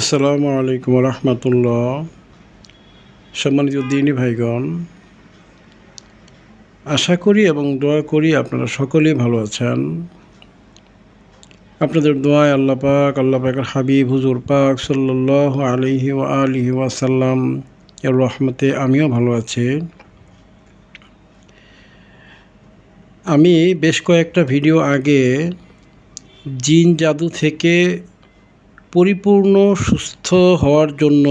আসসালামু আলাইকুম রহমতুল্লাহ। সম্মানিত দিনী ভাইগণ, আশা করি এবং দোয়া করি আপনারা সকলেই ভালো আছেন। আপনাদের দোয়ায় আল্লাহ পাক, আল্লাহ পাকের হাবিব, হুজুর পাক সাল্লাহ আলহি আলহি ওয়াসাল্লাম এর রহমতে আমিও ভালো আছি। আমি বেশ কয়েকটা ভিডিও আগে জিন জাদু থেকে পরিপূর্ণ, সুস্থ হওয়ার জন্য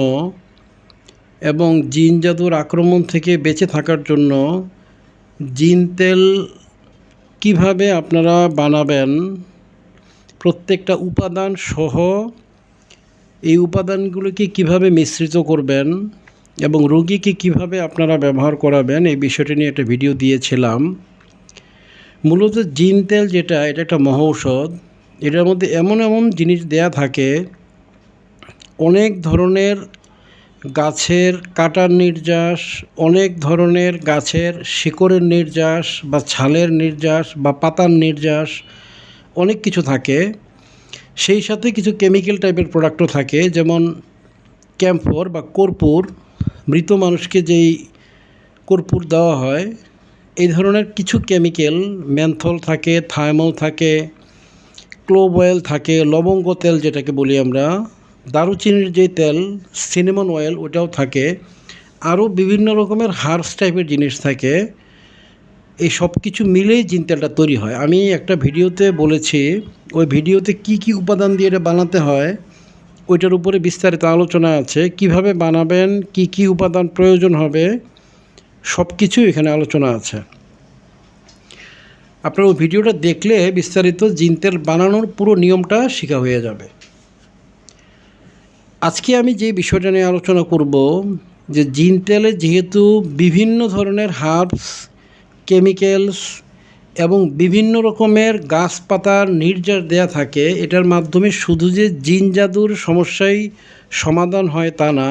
এবং জিন জাদুর আক্রমণ থেকে বেঁচে থাকার জন্য জিন তেল কীভাবে আপনারা বানাবেন, প্রত্যেকটা উপাদান সহ এই উপাদানগুলোকে কীভাবে মিশ্রিত করবেন এবং রোগীকে কীভাবে আপনারা ব্যবহার করাবেন, এই বিষয়টি নিয়ে একটা ভিডিও দিয়েছিলাম। মূলত জিন তেল যেটা, এটা একটা মহৌষধ। এটার মধ্যে এমন এমন জিনিস দেয়া থাকে অনেক ধরনের গাছের কাটার নির্যাস, অনেক ধরনের গাছের শিকড়ের নির্যাস বা ছালের নির্যাস বা পাতার নির্যাস, অনেক কিছু থাকে। সেই সাথে কিছু কেমিক্যাল টাইপের প্রোডাক্টও থাকে, যেমন ক্যাম্ফর বা কর্পূর। মৃত মানুষকে যেই কর্পূর দেওয়া হয়, এই ধরনের কিছু কেমিক্যাল ম্যানথল থাকে থাইমল থাকে ক্লোব অয়েল থাকে, লবঙ্গ তেল যেটাকে বলি আমরা দারুচিনির যে তেল সিনেমন অয়েল ওটাও থাকে। আরও বিভিন্ন রকমের হার্বস টাইপের জিনিস থাকে। এই সব কিছু মিলেই জিন তেলটা তৈরি হয়। আমি একটা ভিডিওতে বলেছি, ওই ভিডিওতে কি কি উপাদান দিয়ে এটা বানাতে হয়, ওইটার উপরে বিস্তারিত আলোচনা আছে। কীভাবে বানাবেন, কি কি উপাদান প্রয়োজন হবে, সব কিছু এখানে আলোচনা আছে। আপনার ওই ভিডিওটা দেখলে বিস্তারিত জিন তেল বানানোর পুরো নিয়মটা শেখা হয়ে যাবে। আজকে আমি যে বিষয়টা নিয়ে আলোচনা করব, যে জিন তেলে যেহেতু বিভিন্ন ধরনের হার্বস, কেমিক্যালস এবং বিভিন্ন রকমের গাছপাতার নির্যাস দেয়া থাকে, এটার মাধ্যমে শুধু যে জিন জাদুর সমস্যাই সমাধান হয় তা না,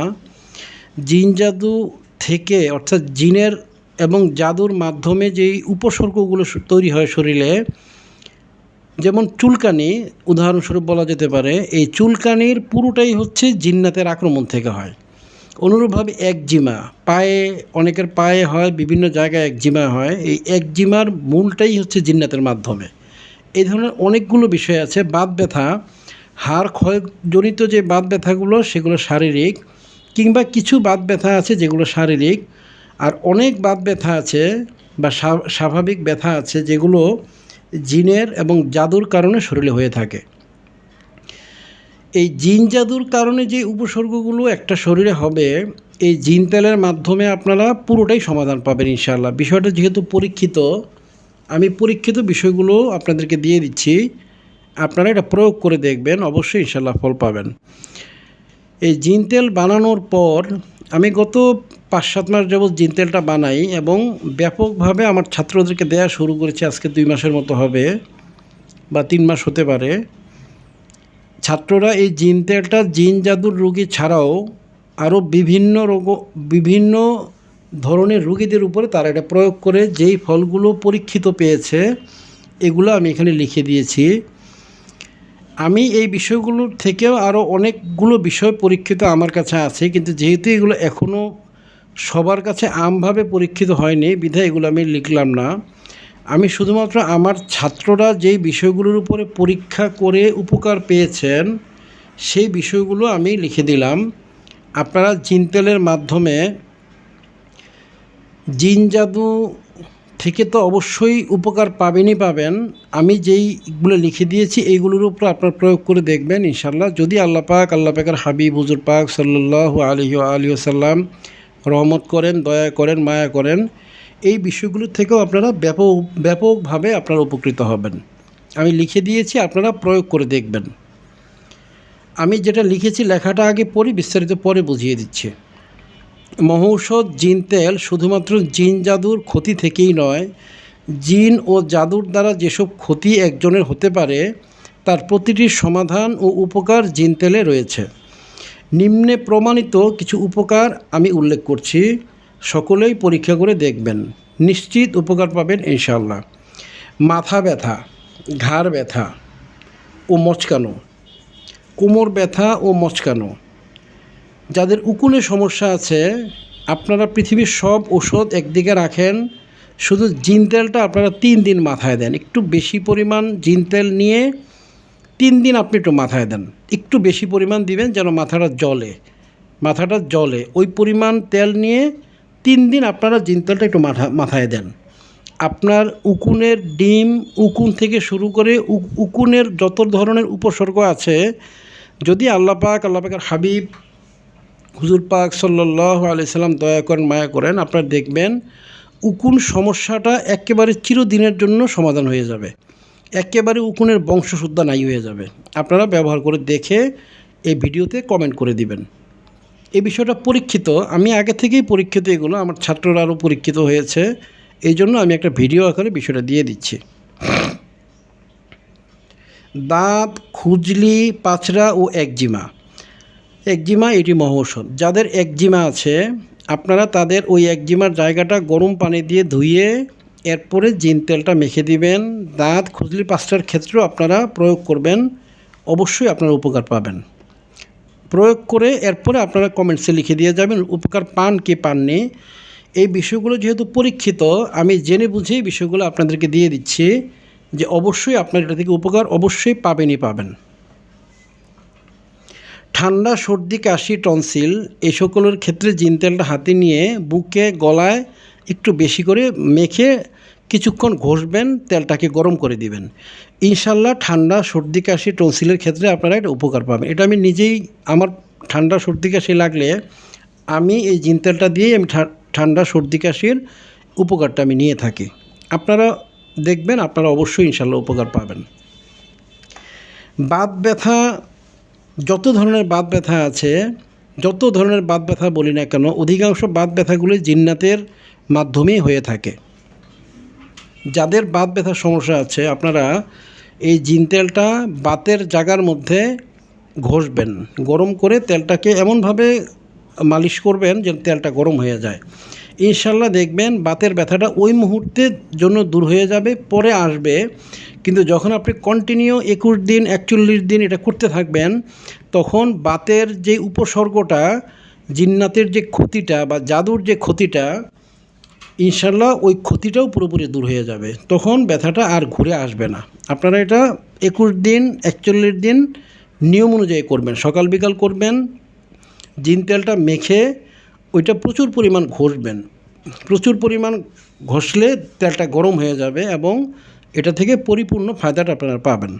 জিন জাদু থেকে অর্থাৎ জিনের এবং জাদুর মাধ্যমে যেই উপসর্গগুলো তৈরি হয় শরীরে যেমন চুলকানি, উদাহরণস্বরূপ বলা যেতে পারে, এই চুলকানির পুরোটাই হচ্ছে জিন্নাতের আক্রমণ থেকে হয়। অনুরূপভাবে একজিমা পায়ে, অনেকের পায়ে হয়, বিভিন্ন জায়গায় একজিমা হয়, এই একজিমার মূলটাই হচ্ছে জিন্নাতের মাধ্যমে। এই ধরনের অনেকগুলো বিষয় আছে, বাত ব্যথা, হাড় ক্ষয়জনিত যে বাত ব্যথাগুলো, সেগুলো শারীরিক, কিংবা কিছু বাত ব্যথা আছে যেগুলো শারীরিক, আর অনেক বাত ব্যথা আছে বা স্বাভাবিক ব্যথা আছে যেগুলো জিনের এবং জাদুর কারণে শরীরে হয়ে থাকে। এই জিন জাদুর কারণে যে উপসর্গগুলো একটা শরীরে হবে, এই জিন তেলের মাধ্যমে আপনারা পুরোটাই সমাধান পাবেন ইনশাআল্লাহ। বিষয়টা যেহেতু পরীক্ষিত, আমি পরীক্ষিত বিষয়গুলো আপনাদেরকে দিয়ে দিচ্ছি। আপনারা এটা প্রয়োগ করে দেখবেন, অবশ্যই ইনশাল্লাহ ফল পাবেন। এই জিন তেল বানানোর পর আমি গত পাঁচ, সাত মাস যাবৎ জিন তেলটা বানাই এবং ব্যাপকভাবে আমার ছাত্রদেরকে দেয়া শুরু করেছি, আজকে দুই মাসের মতো হবে বা তিন মাস হতে পারে। ছাত্ররা এই জিন তেলটা জিন জাদুর রুগী ছাড়াও আরও বিভিন্ন রোগ, বিভিন্ন ধরনের রুগীদের উপরে তারা এটা প্রয়োগ করে যেই ফলগুলো পরীক্ষিত পেয়েছে, এগুলো আমি এখানে লিখে দিয়েছি। আমি এই বিষয়গুলোর থেকেও আরও অনেকগুলো বিষয় পরীক্ষিত আমার কাছে আছে, কিন্তু যেহেতু এগুলো এখনও সবার কাছে আমভাবে পরীক্ষিত হয়নি, বিধায় এগুলো আমি লিখলাম না। আমি শুধুমাত্র আমার ছাত্ররা যেই বিষয়গুলোর উপরে পরীক্ষা করে উপকার পেয়েছেন, সেই বিষয়গুলো আমি লিখে দিলাম। আপনারা জিনতেলের মাধ্যমে জিন জাদু থেকে তো অবশ্যই উপকার পাবেনই পাবেন। আমি যেইগুলো লিখে দিয়েছি, এইগুলোর উপর আপনার প্রয়োগ করে দেখবেন ইনশাল্লাহ যদি আল্লাহ পাক, আল্লাহ পাকের হাবিব, হুজুর পাক সাল্লাহ আলহি আলী সাল্লাম রহমত করেন, দয়া করেন, মায়া করেন, এই বিষয়গুলো থেকেও আপনারা ব্যাপক, ব্যাপকভাবে আপনারা উপকৃত হবেন। আমি লিখে দিয়েছি, আপনারা প্রয়োগ করে দেখবেন। আমি যেটা লিখেছি, লেখাটা আগে পড়ি, বিস্তারিত পরে বুঝিয়ে দিচ্ছি। মহৌষধ, জিন তেল শুধুমাত্র জিন জাদুর ক্ষতি থেকেই নয়, জিন ও জাদুর দ্বারা যেসব ক্ষতি একজনের হতে পারে, তার প্রতিটির সমাধান ও উপকার জিন তেলে রয়েছে। নিম্নে প্রমাণিত কিছু উপকার আমি উল্লেখ করছি, সকলেই পরীক্ষা করে দেখবেন। নিশ্চিত উপকার পাবেন ইনশাল্লাহ মাথা ব্যথা, ঘাড় ব্যথা ও মচকানো। কোমর ব্যথা ও মচকানো। যাদের উকুনের সমস্যা আছে, আপনারা পৃথিবীর সব ওষুধ একদিকে রাখেন, শুধু জিন তেলটা আপনারা তিন দিন মাথায় দেন। একটু বেশি পরিমাণ জিন তেল নিয়ে তিন দিন আপনি একটু মাথায় দেন। একটু বেশি পরিমাণ দিবেন যেন মাথাটা জলে মাথাটা জলে ওই পরিমাণ তেল নিয়ে তিন দিন আপনারা জিন তেলটা একটু মাথা, মাথায় দেন। আপনার উকুনের ডিম উকুন থেকে শুরু করে উকুনের যত ধরনের উপসর্গ আছে, যদি আল্লাপাক আল্লাপাকের হাবিব হুজুর পাক সাল্লাহ আলাইসাল্লাম দয়া করেন, মায়া করেন, আপনারা দেখবেন উকুন সমস্যাটা একেবারে চিরদিনের জন্য সমাধান হয়ে যাবে। একেবারে উকুনের বংশশুদ্ধা নাই হয়ে যাবে। আপনারা ব্যবহার করে দেখে এই ভিডিওতে কমেন্ট করে দিবেন। এই বিষয়টা পরীক্ষিত, আমি আগে থেকেই পরীক্ষিত এগুলো, আমার ছাত্ররা আরও পরীক্ষিত হয়েছে, এই জন্য আমি একটা ভিডিও আকারে বিষয়টা দিয়ে দিচ্ছি। দাঁত, খুজলি পাছড়া ও একজিমা। একজিমা এটি মহৌষধ। যাদের একজিমা আছে, আপনারা তাদের ওই একজিমার জায়গাটা গরম পানি দিয়ে ধুয়ে এরপরে জিন তেলটা মেখে দিবেন। দাঁত খুজলি পাঁচটার ক্ষেত্রেও আপনারা প্রয়োগ করবেন। অবশ্যই আপনারা উপকার পাবেন। প্রয়োগ করে এরপরে আপনারা কমেন্টসে লিখে দিয়ে যাবেন, উপকার পান কি পাননি? এই বিষয়গুলো যেহেতু পরীক্ষিত, আমি জেনে বুঝে এই বিষয়গুলো আপনাদেরকে দিয়ে দিচ্ছি যে অবশ্যই আপনার এটা থেকে উপকার অবশ্যই পাবেনই পাবেন। ঠান্ডা, সর্দি, কাশি, টনসিল এই সকলের ক্ষেত্রে জিন তেলটা হাতে নিয়ে বুকে, গলায় একটু বেশি করে মেখে কিছুক্ষণ ঘষবেন, তেলটাকে গরম করে দিবেন। ইনশাল্লাহ ঠান্ডা, সর্দি, কাশি, টনসিলের ক্ষেত্রে আপনারা এটা উপকার পাবেন। এটা আমি নিজেই, আমার ঠান্ডা, সর্দি, কাশি লাগলে আমি এই জিন তেলটা দিয়েই আমি ঠান্ডা, সর্দি, কাশির উপকারটা আমি নিয়ে থাকি। আপনারা দেখবেন, আপনারা অবশ্যই ইনশাল্লাহ উপকার পাবেন। বাত ব্যথা যত ধরনের বাত ব্যথা আছে, যত ধরনের বাত ব্যথা বলি না কেন, অধিকাংশ বাত ব্যথাগুলি জিন্নাতের মাধ্যমেই হয়ে থাকে। যাদের বাত ব্যথার সমস্যা আছে, আপনারা এই জিন তেলটা বাতের জায়গার মধ্যে ঘষবেন। গরম করে তেলটাকে এমনভাবে মালিশ করবেন যে তেলটা গরম হয়ে যায়। ইনশাল্লাহ দেখবেন বাতের ব্যথাটা ওই মুহূর্তের জন্য দূর হয়ে যাবে, পরে আসবে। কিন্তু যখন আপনি কন্টিনিউ একুশ দিন, একচল্লিশ দিন এটা করতে থাকবেন, তখন বাতের যে উপসর্গটা, জিন্নাতের যে ক্ষতিটা বা জাদুর যে ক্ষতিটা, ইনশাল্লাহ ওই ক্ষতিটাও পুরোপুরি দূর হয়ে যাবে। তখন ব্যথাটা আর ঘুরে আসবে না। আপনারা এটা একুশ দিন, একচল্লিশ দিন নিয়ম অনুযায়ী করবেন। সকাল বিকাল করবেন, জিন তেলটা মেখে ওইটা প্রচুর পরিমাণ ঘষবেন। প্রচুর পরিমাণ ঘষলে তেলটা গরম হয়ে যাবে এবং এটা থেকে পরিপূর্ণ ফায়দাটা আপনারা পাবেন।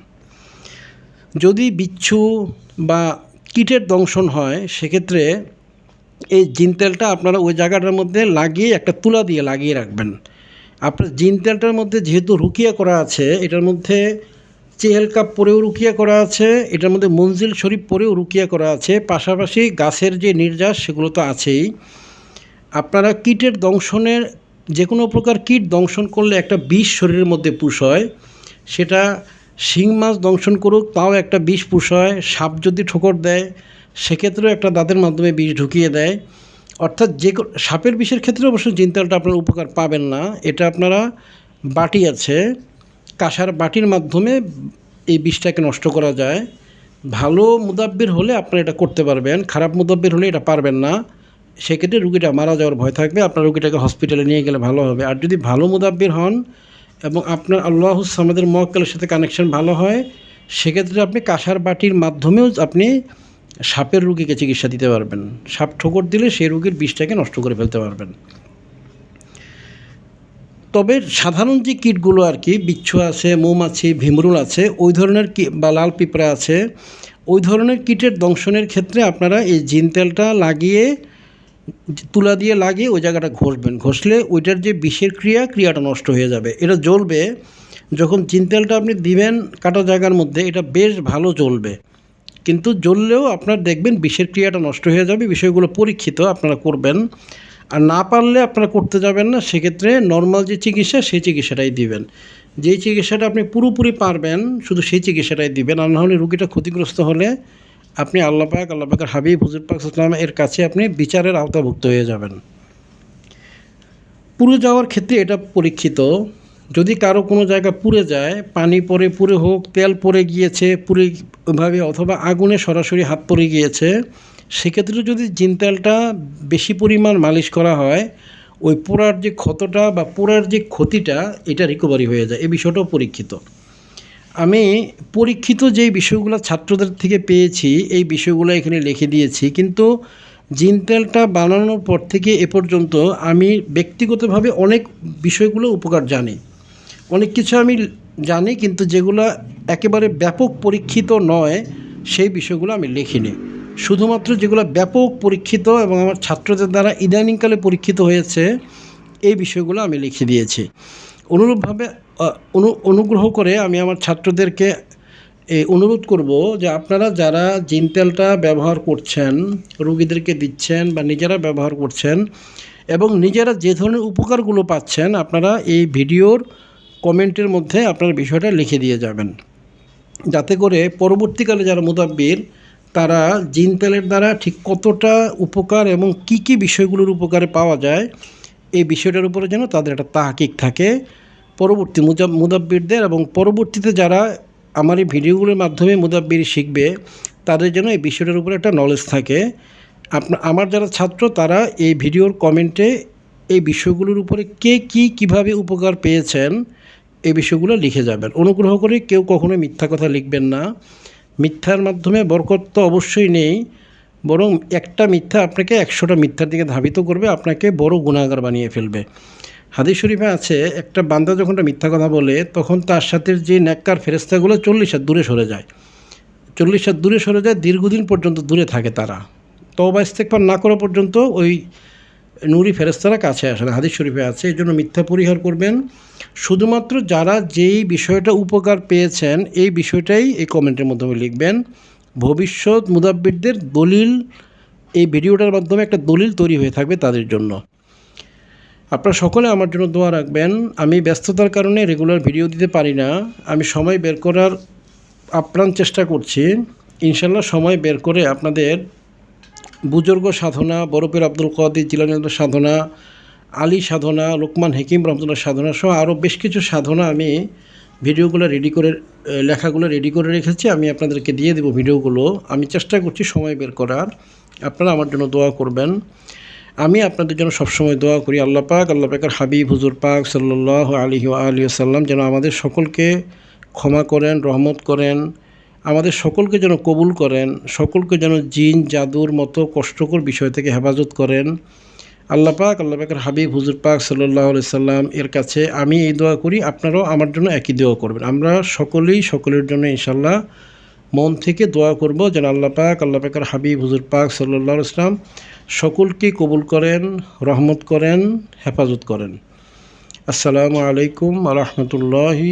যদি বিচ্ছু বা কীটের দংশন হয়, সেক্ষেত্রে এই জিন তেলটা আপনারা ওই জায়গাটার মধ্যে লাগিয়ে একটা তুলা দিয়ে লাগিয়ে রাখবেন। আপনার জিন তেলটার মধ্যে যেহেতু রুকিয়া করা আছে, এটার মধ্যে চেহেল কাপ পরেও রুকিয়া করা আছে, এটার মধ্যে মঞ্জিল শরীফ পরেও রুকিয়া করা আছে, পাশাপাশি গাছের যে নির্যাস সেগুলো তো আছেই। আপনারা কীটের দংশনের যে কোনো প্রকার কীট দংশন করলে একটা বিষ শরীরের মধ্যে পুষ হয়, সেটা শিং মাছ দংশন করুক, তাও একটা বিষ পুষ হয়, সাপ যদি ঠোকর দেয়, সেক্ষেত্রেও একটা দাঁতের মাধ্যমে বিষ ঢুকিয়ে দেয়। অর্থাৎ যে সাপের বিষের ক্ষেত্রে অবশ্য জিনতালটা আপনারা উপকার পাবেন না, এটা আপনারা বাটি আছে। কাঁসার বাটির মাধ্যমে এই বিষটাকে নষ্ট করা যায়। ভালো মুদাব্বির হলে আপনারা এটা করতে পারবেন, খারাপ মুদাব্বির হলে এটা পারবেন না। সেক্ষেত্রে রুগীটা মারা যাওয়ার ভয় থাকবে, আপনার রুগীটাকে হসপিটালে নিয়ে গেলে ভালো হবে। আর যদি ভালো মুদাব্বির হন এবং আপনার আল্লাহ আমাদের মক্কেলের সাথে কানেকশন ভালো হয়, সেক্ষেত্রে আপনি কাঁসার বাটির মাধ্যমেও আপনি সাপের রুগীকে চিকিৎসা দিতে পারবেন। সাপ ঠোকর দিলে সেই রুগীর বিষটাকে নষ্ট করে ফেলতে পারবেন। তবে সাধারণ যে কীটগুলো আর কি, বিচ্ছু আছে মৌমাছি ভিমরুল আছে, ওই ধরনের কী- বা লাল পিঁপড়া আছে, ওই ধরনের কীটের দংশনের ক্ষেত্রে আপনারা এই জিন তেলটা লাগিয়ে, তুলা দিয়ে লাগিয়ে ওই জায়গাটা ঘষবেন। ঘষলে ওইটার যে বিষের ক্রিয়া, ক্রিয়াটা নষ্ট হয়ে যাবে। এটা জ্বলবে। যখন জিন তেলটা আপনি দিবেন কাটা জায়গার মধ্যে, এটা বেশ ভালো জ্বলবে। কিন্তু জ্বললেও আপনার দেখবেন বিষের ক্রিয়াটা নষ্ট হয়ে যাবে, বিষয়গুলো পরীক্ষিত আপনারা করবেন। আর না পারলে আপনারা করতে যাবেন না, সেক্ষেত্রে নর্মাল যে চিকিৎসা, সেই চিকিৎসাটাই দিবেন। যেই চিকিৎসাটা আপনি পুরোপুরি পারবেন, শুধু সেই চিকিৎসাটাই দিবেন। আর নাহলে রুগীটা ক্ষতিগ্রস্ত হলে আপনি আল্লাহ পাক, আল্লাহ পাকের হাবিব হুজুর পাক ইসলাম এর কাছে আপনি বিচারের আওতাভুক্ত হয়ে যাবেন। পুরো যাওয়ার ক্ষেত্রে এটা পরীক্ষিত। যদি কারও কোনো জায়গা পুড়ে যায়, পানি পরে পুড়ে হোক, তেল পড়ে গিয়েছে, পুড়ে ওইভাবে অথবা আগুনে সরাসরি হাত পড়ে গিয়েছে সেক্ষেত্রে যদি জিন তেলটা বেশি পরিমাণ মালিশ করা হয়, ওই পোড়ার যে ক্ষতটা বা পোড়ার যে ক্ষতিটা, এটা রিকভারি হয়ে যায়। এই বিষয়টাও পরীক্ষিত। আমি পরীক্ষিত যেই বিষয়গুলো ছাত্রদের থেকে পেয়েছি, এই বিষয়গুলো এখানে লিখে দিয়েছি। কিন্তু জিন তেলটা বানানোর পর থেকে এ পর্যন্ত আমি ব্যক্তিগতভাবে অনেক বিষয়গুলো উপকার জানি। অনেক কিছু আমি জানি, কিন্তু যেগুলো একেবারে ব্যাপক পরীক্ষিত নয়, সেই বিষয়গুলো আমি লিখিনি। শুধুমাত্র যেগুলো ব্যাপক পরীক্ষিত এবং আমার ছাত্রদের দ্বারা ইদানিংকালে পরীক্ষিত হয়েছে, এই বিষয়গুলো আমি লিখে দিয়েছি। অনুরূপভাবে অনু, অনুগ্রহ করে আমি আমার ছাত্রদেরকে অনুরোধ করব যে আপনারা যারা জিন তেলটা ব্যবহার করছেন, রুগীদেরকে দিচ্ছেন বা নিজেরা ব্যবহার করছেন এবং নিজেরা যে ধরনের উপকারগুলো পাচ্ছেন, আপনারা এই ভিডিওর কমেন্টের মধ্যে আপনার বিষয়টা লিখে দিয়ে যাবেন। যাতে করে পরবর্তীকালে যারা মুদাব্বির তারা জিন তেলের দ্বারা ঠিক কতটা উপকার এবং কি কি বিষয়গুলোর উপকারে পাওয়া যায়, এই বিষয়টার উপরে যেন তাদের একটা তাহাকিক থাকে। পরবর্তী মুদাব্বিরদের এবং পরবর্তীতে যারা আমার এই ভিডিওগুলোর মাধ্যমে মুদাব্বির শিখবে, তাদের যেন এই বিষয়টার উপরে একটা নলেজ থাকে। আপনা, আমার যারা ছাত্র, তারা এই ভিডিওর কমেন্টে এই বিষয়গুলোর উপরে কে কী কীভাবে উপকার পেয়েছেন, এই বিষয়গুলো লিখে যাবেন। অনুগ্রহ করে কেউ কখনো মিথ্যা কথা লিখবেন না। মিথ্যার মাধ্যমে বরকত তো অবশ্যই নেই, বরং একটা মিথ্যা আপনাকে একশোটা মিথ্যার দিকে ধাবিত করবে, আপনাকে বড় গুণাগার বানিয়ে ফেলবে। হাদিস শরীফে আছে, একটা বান্দা যখন মিথ্যা কথা বলে, তখন তার সাথে যে ন্যাক্কার ফেরেস্তাগুলো চল্লিশ হাত দূরে সরে যায়। চল্লিশ হাত দূরে সরে যায়, দীর্ঘদিন পর্যন্ত দূরে থাকে তারা। তবা ইস্তেকবার না করা পর্যন্ত ওই নুরি ফেরেস্তারা কাছে আসে না হাদিস শরীফে আছে, এই জন্য মিথ্যা পরিহার করবেন। শুধুমাত্র যারা যেই বিষয়টা উপকার পেয়েছেন, এই বিষয়টাই এই কমেন্টের মাধ্যমে লিখবেন। ভবিষ্যৎ মুদাব্বিরদের দলিল, এই ভিডিওটার মাধ্যমে একটা দলিল তৈরি হয়ে থাকবে তাদের জন্য। আপনারা সকলে আমার জন্য দোয়া রাখবেন। আমি ব্যস্ততার কারণে রেগুলার ভিডিও দিতে পারি না। আমি সময় বের করার আপ্রাণ চেষ্টা করছি। ইনশাল্লাহ সময় বের করে আপনাদের বুজুর্গ সাধনা বরফের আব্দুল কাদের জিলানের সাধনা, আলী সাধনা, লোকমান হেকিম রহমতুল্লাহ সাধনা সহ আরও বেশ কিছু সাধনা আমি ভিডিওগুলো রেডি করে লেখাগুলো রেডি করে রেখেছি। আমি আপনাদেরকে দিয়ে দেবো ভিডিওগুলো। আমি চেষ্টা করছি সময় বের করার। আপনারা আমার জন্য দোয়া করবেন। আমি আপনাদের জন্য সবসময় দোয়া করি আল্লাহ পাক, আল্লাহ পাকের হাবিব, হুজুর পাক সাল্লাহ আলী সাল্লাম যেন আমাদের সকলকে ক্ষমা করেন, রহমত করেন। আমাদের সকলকে যেন কবুল করেন, সকলকে যেন জিন, জাদুর মতো কষ্টকর বিষয় থেকে হেফাজত করেন। আল্লাহ পাক, আল্লাহ পাকের হাবিব হুজুর পাক সাল্লাহ সাল্লাম এর কাছে আমি এই দোয়া করি, আপনারাও আমার জন্য একই দোয়া করবেন। আমরা সকলেই সকলের জন্য ইনশাল্লাহ মন থেকে দোয়া করব যেন আল্লাহ পাক, আল্লাহ পাকের হাবিব হুজুর পাক সাল্লাহ ইসলাম সকলকে কবুল করেন, রহমত করেন, হেফাজত করেন। আসসালামু আলাইকুম আ রহমতুল্লাহি